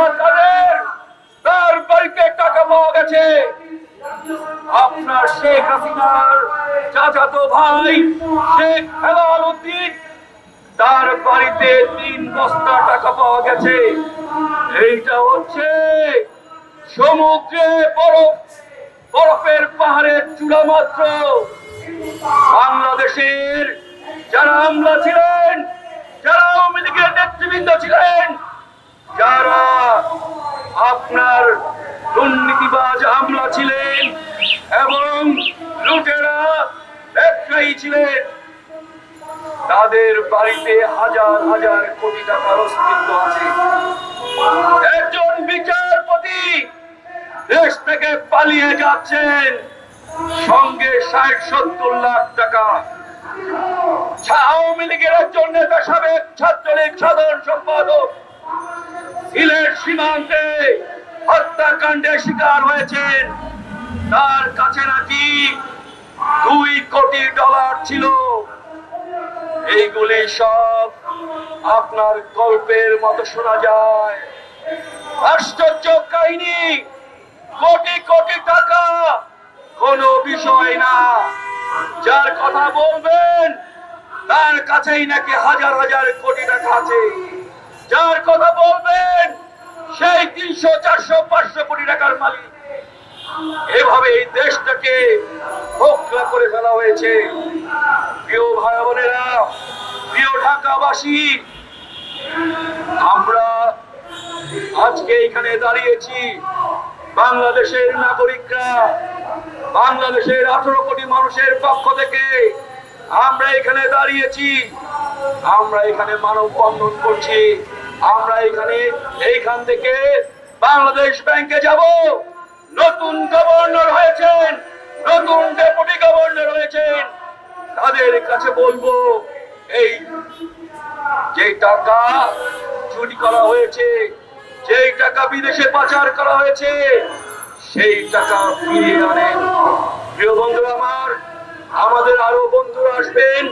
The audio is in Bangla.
হাসিনা তাদের তার বাড়িতে টাকা পাওয়া গেছে। আপনার শেখ হাসিনার চাচাতো ভাই শেখ হেলাল উদ্দিন, তার বাড়িতে তিন বস্তা টাকা পাওয়া গেছে। এইটা হচ্ছে সমুদ্রে বরফ, বরফের পাহাড়ের চূড়া মাত্র। বাংলাদেশের যারা আমলা ছিলেন, যারা আওয়ামী লীগের নেতৃবৃন্দ ছিলেন যারা আপনার দুর্নীতিবাজ আমলা ছিলেন এবং লুটেরা, ব্যবসায়ী ছিলেন। তাদের বাড়িতে হাজার হাজার কোটি টাকার অস্তিত্ব আছে। একজন বিচারপতি দেশ থেকে পালিয়ে যাচ্ছেন। সঙ্গে ষাট সত্তর লাখ টাকা। আওয়ামী লীগের একজন নেতা সাবেক ছাত্রলীগ সাধারণ সম্পাদক। সিলেট সীমান্তে হত্যাকাণ্ডের শিকার হয়েছেন। তার কাছে নাকি ডলার ছিল। এইগুলি সব আপনার গল্পের মতো শোনা যায়। আশ্চর্য কাহিনী। কোটি কোটি টাকা। কোনো বিষয় না। যার কথা বলবেন, তার কাছেই নাকি হাজার হাজার কোটি টাকা আছে। যার কথা বলবেন, সেই তিনশো, চারশো, পাঁচশো কোটি টাকার মালিক। এভাবে এই দেশটাকে হোকলা করে ফেলা হয়েছে। প্রিয় ভাই বোনেরা, প্রিয় ঢাকাবাসী, আমরা আজকে এখানে দাঁড়িয়েছি। বাংলাদেশের নাগরিকরা, বাংলাদেশের আঠারো কোটি মানুষের পক্ষ থেকে আমরা এখানে দাঁড়িয়েছি। আমরা এখানে মানববন্ধন করছি। আমরা এখানে এইখান থেকে বাংলাদেশ ব্যাংকে যাব। নতুন গভর্নর হয়েছেন, নতুন ডেপুটি গভর্নর হয়েছেন। তাদের কাছে বলব, এই যে টাকা চুরি করা হয়েছে, যেই টাকা বিদেশে পাচার করা হয়েছে, সেই টাকা ফিরিয়ে আনেন। প্রিয় বন্ধুরা আমার, আমাদের আরও বন্ধুরা আসবেন